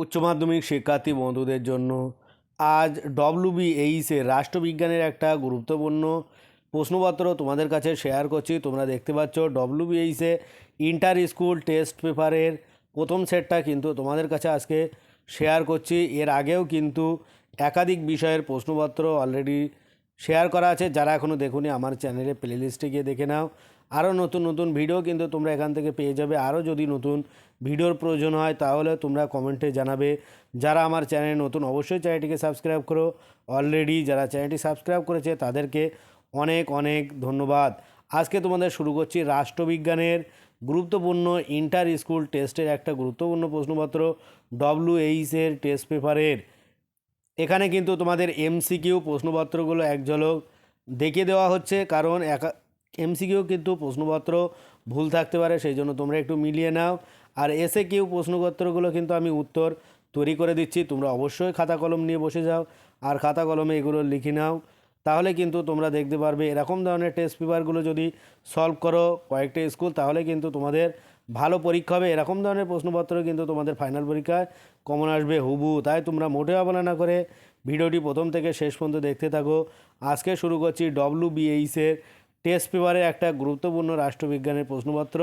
উচ্চ মাধ্যমিক শিক্ষার্থী বন্ধুদের জন্য আজ ডব্লিউবিএইসের রাষ্ট্রবিজ্ঞানের একটা গুরুত্বপূর্ণ প্রশ্নপত্র তোমাদের কাছে শেয়ার করছি। তোমরা দেখতে পাচ্ছ ডব্লিউবিএইসে ইন্টার স্কুল টেস্ট পেপারের প্রথম সেটটা কিন্তু তোমাদের কাছে আজকে শেয়ার করছি। এর আগেও কিন্তু একাধিক বিষয়ের প্রশ্নপত্র অলরেডি শেয়ার করা আছে, যারা এখনও দেখুনি আমার চ্যানেলে প্লেলিস্টে গিয়ে দেখে নাও। আরও নতুন নতুন ভিডিও কিন্তু তোমরা এখান থেকে পেয়ে যাবে। আরও যদি নতুন ভিডিওর প্রয়োজন হয়, তাহলে তোমরা কমেন্টে জানাবে। যারা আমার চ্যানেলে নতুন, অবশ্যই চ্যানেলটিকে সাবস্ক্রাইব করো। অলরেডি যারা চ্যানেলটি সাবস্ক্রাইব করেছে, তাদেরকে অনেক অনেক ধন্যবাদ। আজকে তোমাদের শুরু করছি রাষ্ট্রবিজ্ঞানের গুরুত্বপূর্ণ ইন্টার স্কুল টেস্টের একটা গুরুত্বপূর্ণ প্রশ্নপত্র ডব্লিউএইচের টেস্ট পেপারের এখানে কিন্তু তোমাদের এমসিকিউ প্রশ্নপত্রগুলো এক ঝলক দেখিয়ে দেওয়া হচ্ছে, কারণ একা এমসিকিউ কিন্তু প্রশ্নপত্র ভুল থাকতে পারে, সেই জন্য তোমরা একটু মিলিয়ে নাও। আর এসে কিউ প্রশ্নপত্রগুলো কিন্তু আমি উত্তর তৈরি করে দিচ্ছি, তোমরা অবশ্যই খাতা কলম নিয়ে বসে যাও আর খাতা কলমে এগুলো লিখে নাও। তাহলে কিন্তু তোমরা দেখতে পারবে, এরকম ধরনের টেস্ট পেপারগুলো যদি সলভ করো কয়েকটা স্কুল তাহলে কিন্তু তোমাদের ভালো পরীক্ষা হবে, এরকম ধরনের প্রশ্নপত্র কিন্তু তোমাদের ফাইনাল পরীক্ষায় কমন আসবে। হুবু, তাই তোমরা মোটেও অবহেলা না করে ভিডিওটি প্রথম থেকে শেষ পর্যন্ত দেখতে থাকো। আজকে শুরু করছি ডব্লিউ বিএইসের টেস্ট পেপারে একটা গুরুত্বপূর্ণ রাষ্ট্রবিজ্ঞানের প্রশ্নপত্র।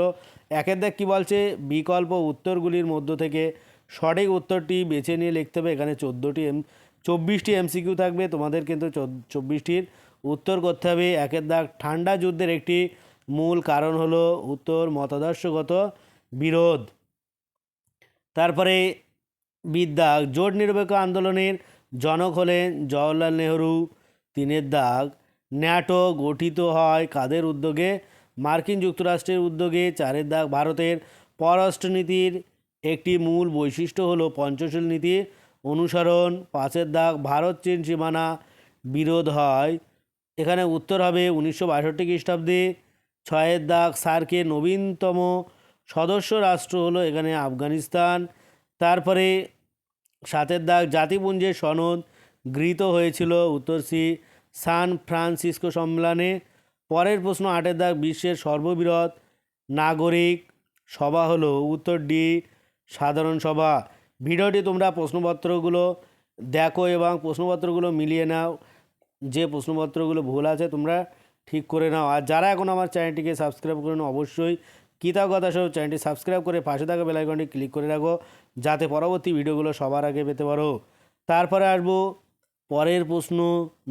একের দেখ কী বলছে? বিকল্প উত্তরগুলির মধ্য থেকে সঠিক উত্তরটি বেছে নিয়ে লিখতে হবে। এখানে চোদ্দোটি এম, চব্বিশটি এমসিকিউ থাকবে। তোমাদের কিন্তু চব্বিশটির উত্তর করতে হবে। একের দাগ ঠান্ডা যুদ্ধের একটি মূল কারণ হলো উত্তর মতাদর্শগত বিরোধ। তারপরে বিদ্যা, জোট নিরপেক্ষ আন্দোলনের জনক হলেন জওয়াহরলাল নেহরু। তিনের দাগ, ন্যাটো গঠিত হয় কাদের উদ্যোগে? মার্কিন যুক্তরাষ্ট্রের উদ্যোগে। চারের দাগ, ভারতের পররাষ্ট্রনীতির একটি মূল বৈশিষ্ট্য হলো পঞ্চশীল নীতি অনুসরণ। পাঁচের দাগ, ভারত চীন সীমানা বিরোধ হয়। এখানে উত্তর হবে উনিশশো বাষট্টি খ্রিস্টাব্দে। ছয়ের দাগ সার্কের নবীনতম সদস্য রাষ্ট্র হলো এখানে আফগানিস্তান। তারপরে সাতের দাগ জাতিপুঞ্জের সনদ গৃহীত হয়েছিল উত্তর সি সান ফ্রান্সিসকো সম্মেলনে। পরের প্রশ্ন আটের দাগ বিশ্বের সর্ববৃহৎ নাগরিক সভা হলো উত্তর ডি সাধারণ সভা। ভিডিওটি তোমরা প্রশ্নপত্রগুলো দেখো এবং প্রশ্নপত্রগুলো মিলিয়ে নাও। যে প্রশ্নপত্রগুলো ভুল আছে তোমরা ঠিক করে নাও। আর যারা এখন আমার চ্যানেলটিকে সাবস্ক্রাইব করে নাও অবশ্যই কৃতজ্ঞতা সহ চ্যানেলটি সাবস্ক্রাইব করে পাশে থাকা বেলাইকনটি ক্লিক করে রাখো, যাতে পরবর্তী ভিডিওগুলো সবার আগে পেতে পারো। তারপরে আসব পরের প্রশ্ন,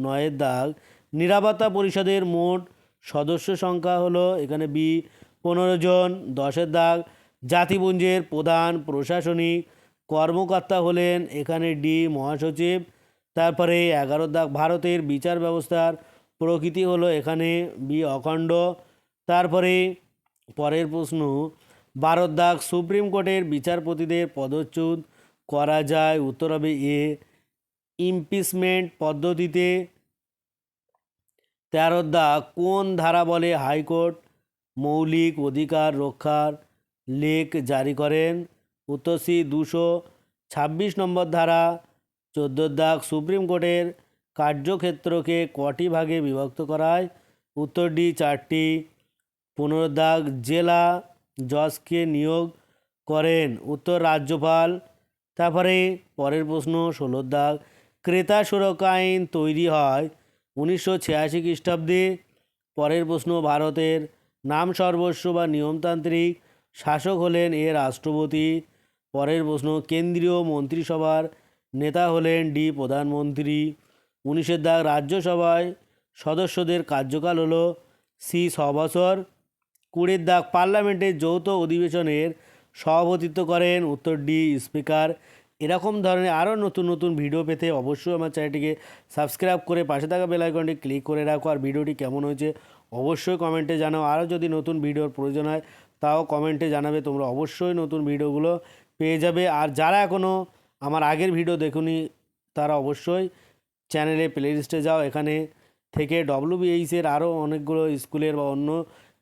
নয়ের দাগ। নিরাপত্তা পরিষদের মোট সদস্য সংখ্যা হলো এখানে বি, পনেরো জন, দশের দাগ। জাতিপুঞ্জের প্রধান প্রশাসনিক কর্মকর্তা হলেন এখানে ডি মহাসচিব। তারপরে এগারো দাগ, ভারতের বিচার ব্যবস্থার প্রকৃতি হলো এখানে বি অখণ্ড। তারপরে পরের প্রশ্ন বারো দাগ সুপ্রিম কোর্টের বিচারপতিদের পদচ্যুত করা যায়, উত্তর হবে এ। ইমপিচমেন্ট পদ্ধতিতে তেরো দাগ কোন ধারা বলে হাইকোর্ট মৌলিক অধিকার রক্ষার লেখ জারি করেন? উত্তর সি, দুশো ছাব্বিশ নম্বর ধারা চোদ্দ দাগ সুপ্রিম কোর্টের কার্যক্ষেত্রকে কটি ভাগে বিভক্ত করায়? উত্তর ডি চারটি। পনেরো দাগ জেলা জজকে নিয়োগ করেন উত্তর রাজ্যপাল। তারপরে পরের প্রশ্ন ষোলো দাগ ক্রেতা সুরক্ষা আইন তৈরি হয় উনিশশো ছিয়াশি খ্রিস্টাব্দে। পরের প্রশ্ন, ভারতের নাম সর্বস্ব বা নিয়মতান্ত্রিক শাসক হলেন এ রাষ্ট্রপতি। পরের প্রশ্ন, কেন্দ্রীয় মন্ত্রিসভার নেতা হলেন ডি প্রধানমন্ত্রী। উনিশের দাগ রাজ্যসভায় সদস্যদের কার্যকাল হলো সি ছ বছর কুড়ির দাগ পার্লামেন্টের যৌথ অধিবেশনের সভাপতিত্ব করেন উত্তর ডি স্পিকার। এরকম ধরনের আরও নতুন নতুন ভিডিও পেতে অবশ্যই আমার চ্যানেলটিকে সাবস্ক্রাইব করে পাশে থাকা বেল আইকনটি ক্লিক করে রাখো। আর ভিডিওটি কেমন হয়েছে অবশ্যই কমেন্টে জানাও। আরও যদি নতুন ভিডিওর প্রয়োজন হয় তাও কমেন্টে জানাবে। তোমরা অবশ্যই নতুন ভিডিওগুলো পেয়ে যাবে। আর যারা এখনও আমার আগের ভিডিও দেখুনি তারা অবশ্যই চ্যানেলে প্লেলিস্টে যাও। এখানে থেকে ডব্লিউবিএইচের আরও অনেকগুলো স্কুলের বা অন্য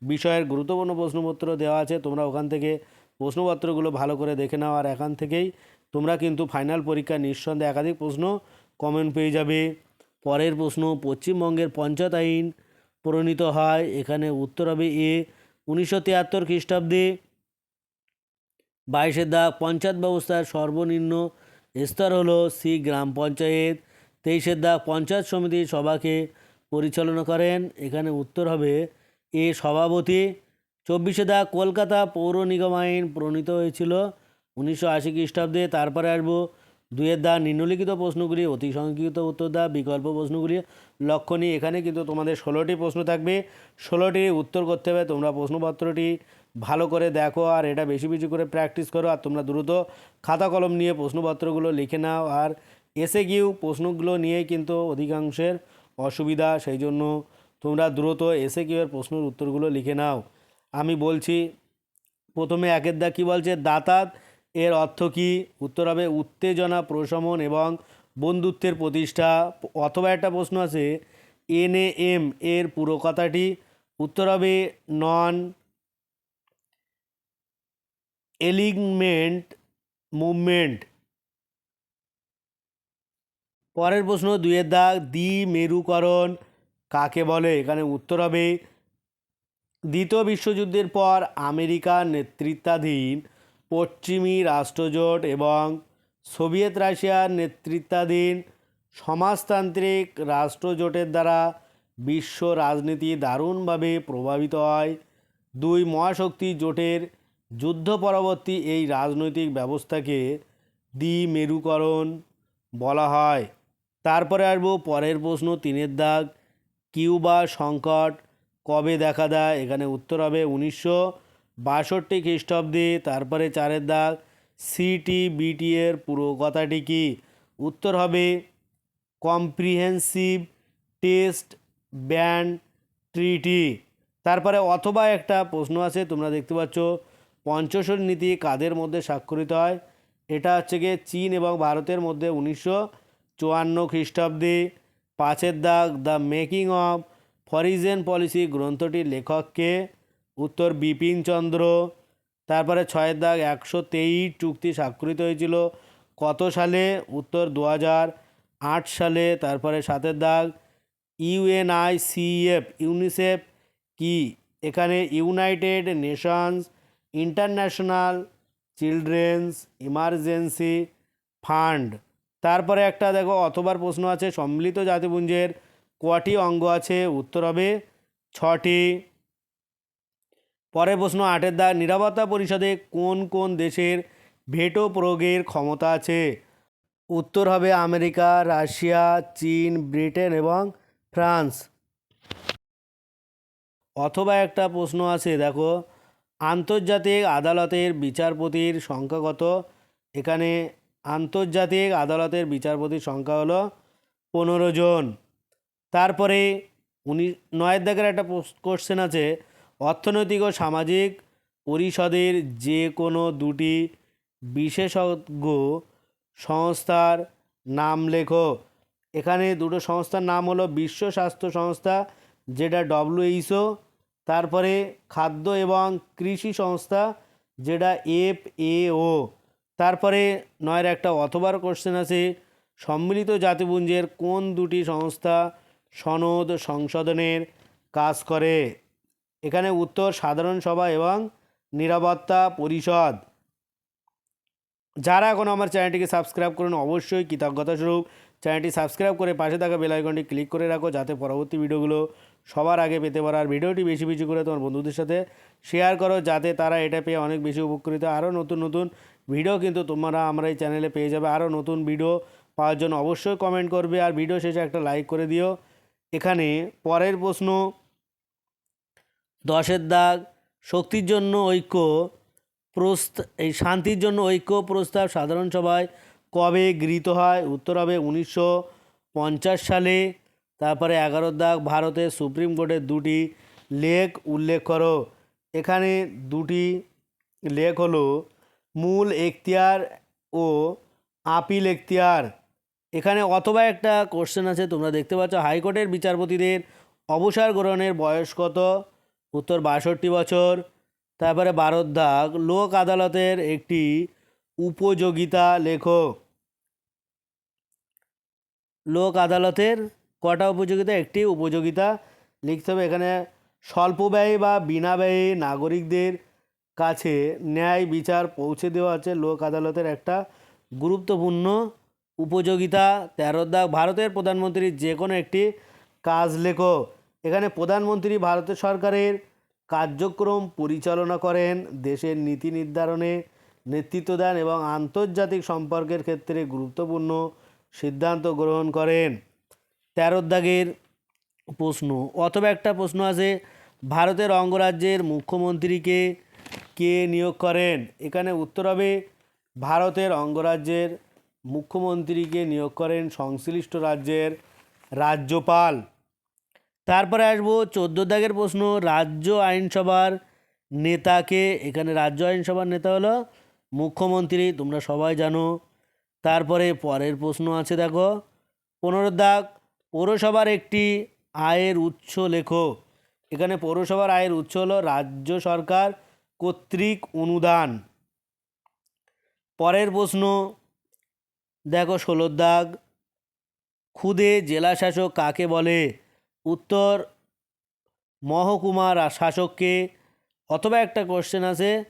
বিষয়ের গুরুত্বপূর্ণ প্রশ্নপত্র দেওয়া আছে। তোমরা ওখান থেকে প্রশ্নপত্রগুলো ভালো করে দেখে নাও আর এখান থেকেই তোমরা কিন্তু ফাইনাল পরীক্ষা নিঃসন্দেহে একাধিক প্রশ্ন কমেন্ট পেয়ে যাবে। পরের প্রশ্ন, পশ্চিমবঙ্গের পঞ্চায়েত আইন প্রণীত হয়। এখানে উত্তর হবে এ, উনিশশো তিয়াত্তর খ্রিস্টাব্দে বাইশের দাগ, পঞ্চায়েত ব্যবস্থার সর্বনিম্ন স্তর হলো সি গ্রাম পঞ্চায়েত। তেইশের দাগ পঞ্চায়েত সমিতি সভাকে পরিচালনা করেন। এখানে উত্তর হবে এ সভাপতি। চব্বিশে দাগ কলকাতা পৌর নিগম আইন প্রণীত হয়েছিল উনিশশো আশি খ্রিস্টাব্দে। তারপরে আসব দুয়ের দা নিম্নলিখিত প্রশ্নগুলি, অতি সংক্ষিপ্ত উত্তর দা, বিকল্প প্রশ্নগুলি লক্ষণীয়। এখানে কিন্তু তোমাদের ষোলোটি প্রশ্ন থাকবে। ষোলোটি উত্তর করতে হবে। তোমরা প্রশ্নপত্রটি ভালো করে দেখো আর এটা বেশি বেশি করে প্র্যাকটিস করো আর তোমরা দ্রুত খাতা কলম নিয়ে প্রশ্নপত্রগুলো লিখে নাও। আর এসে গিয়েও প্রশ্নগুলো নিয়ে কিন্তু অধিকাংশের অসুবিধা, সেই জন্য তোমরা দ্রুত এসে কিউ এর প্রশ্নের উত্তরগুলো লিখে নাও। আমি বলছি, প্রথমে একের দা কী বলছে? দাতাত এর অর্থ কী? উত্তর হবে, উত্তেজনা প্রশমন এবং বন্ধুত্বের প্রতিষ্ঠা। অথবা একটা প্রশ্ন আছে এন এম এর পুরো কথাটি। উত্তর হবে, নন এলিগমেন্ট মুভমেন্ট। পরের প্রশ্ন, দুইয়ের দাগ দ্বি মেরুকরণ কাকে বলে? এখানে উত্তর হবে দ্বিতীয় বিশ্বযুদ্ধের পর আমেরিকার নেতৃত্বাধীন পশ্চিমী রাষ্ট্রজোট এবং সোভিয়েত রাশিয়ার নেতৃত্বাধীন সমাজতান্ত্রিক রাষ্ট্রজোটের দ্বারা বিশ্ব রাজনীতি দারুণভাবে প্রভাবিত হয়। দুই মহাশক্তি জোটের যুদ্ধ পরবর্তী এই রাজনৈতিক ব্যবস্থাকে দ্বিমেরুকরণ বলা হয়। তারপরে আসব পরের প্রশ্ন, তিনের দাগ, কিউবা সংকট কবে দেখা দেয়? এখানে উত্তর হবে উনিশশো বাষট্টি খ্রিস্টাব্দে, তারপরে চারের দাগ সিটি বিটি এর পুরো কথাটি কি? উত্তর হবে কম্প্রিহেন্সিভ টেস্ট ব্যান্ড ট্রিটি। তারপরে অথবা একটা প্রশ্ন আছে, তোমরা দেখতে পাচ্ছ পঞ্চশোর নীতি কাদের মধ্যে স্বাক্ষরিত হয়? এটা হচ্ছে গিয়ে চীন এবং ভারতের মধ্যে উনিশশো চুয়ান্ন খ্রিস্টাব্দে পাঁচের দাগ the making of foreign policy গ্রন্থটির লেখককে উত্তর বিপিন চন্দ্র। তারপরে ছয়ের দাগ একশো তেইশ চুক্তি স্বাক্ষরিত হয়েছিল কত সালে? উত্তর দু আট সালে। তারপরে সাতের দাগ ইউএনআইসিএফ ইউনিসেফ কি? এখানে United Nations International Children's Emergency Fund. তারপরে একটা দেখো অথবার প্রশ্ন আছে, সম্মিলিত জাতিপুঞ্জের কটি অঙ্গ আছে? উত্তর হবে ছটি। পরের প্রশ্ন, আটের দা নিরাপত্তা পরিষদে কোন কোন দেশের ভেটো প্রয়োগের ক্ষমতা আছে? উত্তর হবে আমেরিকা, রাশিয়া, চীন, ব্রিটেন এবং ফ্রান্স। অথবা একটা প্রশ্ন আছে, দেখো, আন্তর্জাতিক আদালতের বিচারপতির সংখ্যা কত? এখানে আন্তর্জাতিক আদালতের বিচারপতির সংখ্যা হলো পনেরো জন। তারপরে উনি নয়ের দাগের একটা কোশ্চেন আছে, অর্থনৈতিক ও সামাজিক পরিষদের যে কোনো দুটি বিশেষজ্ঞ সংস্থার নাম লেখো। এখানে দুটো সংস্থার নাম হলো বিশ্ব স্বাস্থ্য সংস্থা, যেটা ডব্লিউএইচও তারপরে খাদ্য এবং কৃষি সংস্থা, যেটা এফ এ ও। তারপরে নয়ের একটা অথবার কোশ্চেন আছে, সম্মিলিত জাতিপুঞ্জের কোন দুটি সংস্থা সনদ সংশোধনের কাজ করে? এখানে উত্তর সাধারণ সভা এবং নিরাপত্তা পরিষদ। যারা এখন আমার চ্যানেলটিকে সাবস্ক্রাইব করুন অবশ্যই কৃতজ্ঞতা স্বরূপ। চ্যানেলটি সাবস্ক্রাইব করে পাশে থাকা বেল আইকনটি ক্লিক করে রাখো যাতে পরবর্তী ভিডিওগুলো সবার আগে পেতে পারো। আর ভিডিওটি বেশি বেশি করে তোমার বন্ধুদের সাথে শেয়ার করো যাতে তারা এটা পেয়ে অনেক বেশি উপকৃত আরও নতুন নতুন ভিডিও কিন্তু তোমরা আমরা এই চ্যানেলে পেয়ে যাবে। আরও নতুন ভিডিও পাওয়ার জন্য অবশ্যই কমেন্ট করবে আর ভিডিও শেষে একটা লাইক করে দিও। এখানে পরের প্রশ্ন, দশের দাগ, শক্তির জন্য ঐক্য প্রস্ত, এই শান্তির জন্য ঐক্য প্রস্তাব সাধারণ সভায় কবে গৃহীত হয়? উত্তর হবে উনিশশো পঞ্চাশ সালে। তারপরে এগারো দাগ ভারতের সুপ্রিম কোর্টের দুটি লেখ উল্লেখ করো। এখানে দুটি লেখ হলো মূল এখতিয়ার ও আপিল এখতিয়ার। এখানে অথবা একটা কোশ্চেন আছে, তোমরা দেখতে পাচ্ছ, হাইকোর্টের বিচারপতিদের অবসর গ্রহণের বয়স কত? উত্তর, বাষট্টি বছর। তারপরে দাগ, লোক আদালতের একটি উপযোগিতা লেখো লোক আদালতের কটা উপযোগিতা? একটি উপযোগিতা লিখতে হবে। এখানে স্বল্প ব্যয় বা বিনা ব্যয়ে নাগরিকদের কাছে ন্যায় বিচার পৌঁছে দেওয়া আছে লোক আদালতের একটা গুরুত্বপূর্ণ উপযোগিতা। তেরো দাগ ভারতের প্রধানমন্ত্রীর যে কোনো একটি কাজ লেখো। এখানে প্রধানমন্ত্রী ভারতের সরকারের কার্যক্রম পরিচালনা করেন, দেশের নীতি নির্ধারণে নেতৃত্ব দেন এবং আন্তর্জাতিক সম্পর্কের ক্ষেত্রে গুরুত্বপূর্ণ সিদ্ধান্ত গ্রহণ করেন। তেরো দাগের প্রশ্ন, অথবা একটা প্রশ্ন আছে, ভারতের অঙ্গরাজ্যের মুখ্যমন্ত্রীকে কে নিয়োগ করেন? এখানে উত্তর হবে ভারতের অঙ্গরাজ্যের মুখ্যমন্ত্রীকে নিয়োগ করেন সংশ্লিষ্ট রাজ্যের রাজ্যপাল। তারপরে আসব চোদ্দ দাগের প্রশ্ন, রাজ্য আইনসভার নেতাকে, এখানে রাজ্য আইনসভার নেতা হলো মুখ্যমন্ত্রী, তোমরা সবাই জানো। তারপরে পরের প্রশ্ন আছে দেখো, পনেরো দাগ, পৌরসভার একটি আয়ের উৎস লেখো। এখানে পৌরসভার আয়ের উৎস হলো রাজ্য সরকার কর্তৃক অনুদান। পরের প্রশ্ন, দেখো ষোলোর দাগ। খুদে জেলা শাসক কাকে বলে? উত্তর, মহকুমার শাসককে। অথবা একটা কোশ্চেন আছে,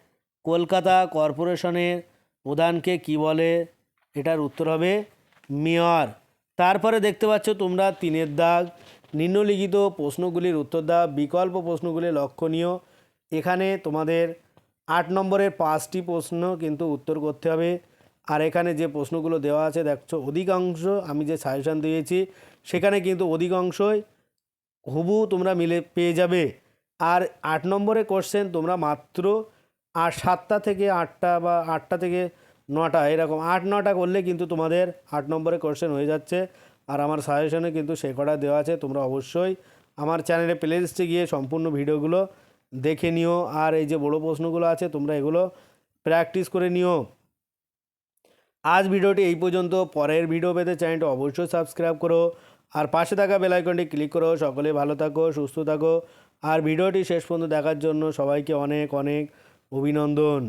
কলকাতা কর্পোরেশনের প্রধানকে কি বলে? এটার উত্তর হবে মেয়র। তারপরে দেখতে পাচ্ছ তোমরা তিনের দাগ। নিম্নলিখিত প্রশ্নগুলির উত্তর দাও। বিকল্প প্রশ্নগুলি লক্ষণীয়। এখানে তোমাদের আট নম্বরের পাঁচটি প্রশ্ন কিন্তু উত্তর করতে হবে। আর এখানে যে প্রশ্নগুলো দেওয়া আছে, দেখছ অধিকাংশ আমি যে সাজেশান দিয়েছি, সেখানে কিন্তু অধিকাংশই হুবু তোমরা মিলে পেয়ে যাবে। আর আট নম্বরে কোশ্চেন তোমরা মাত্র আর সাতটা থেকে আটটা বা আটটা থেকে নটা, এরকম আট নটা করলে কিন্তু তোমাদের আট নম্বরে কোশ্চেন হয়ে যাচ্ছে। আর আমার সাজেশনে কিন্তু সে কটা দেওয়া আছে, তোমরা অবশ্যই আমার চ্যানেলে প্লে লিস্টে গিয়ে সম্পূর্ণ ভিডিওগুলো দেখে নিও। আর এই যে বড় প্রশ্নগুলো আছে, তোমরা এগুলো প্র্যাকটিস করে নিও। আজ ভিডিওটি এই পর্যন্ত। পরের ভিডিও পেতে চ্যানেলটি অবশ্যই সাবস্ক্রাইব করো। আর পাশে থাকা বেলাইকনটি ক্লিক করো। সকলে ভালো থাকো, সুস্থ থাকো। আর ভিডিওটি শেষ পর্যন্ত দেখার জন্য সবাইকে অনেক অনেক অভিনন্দন।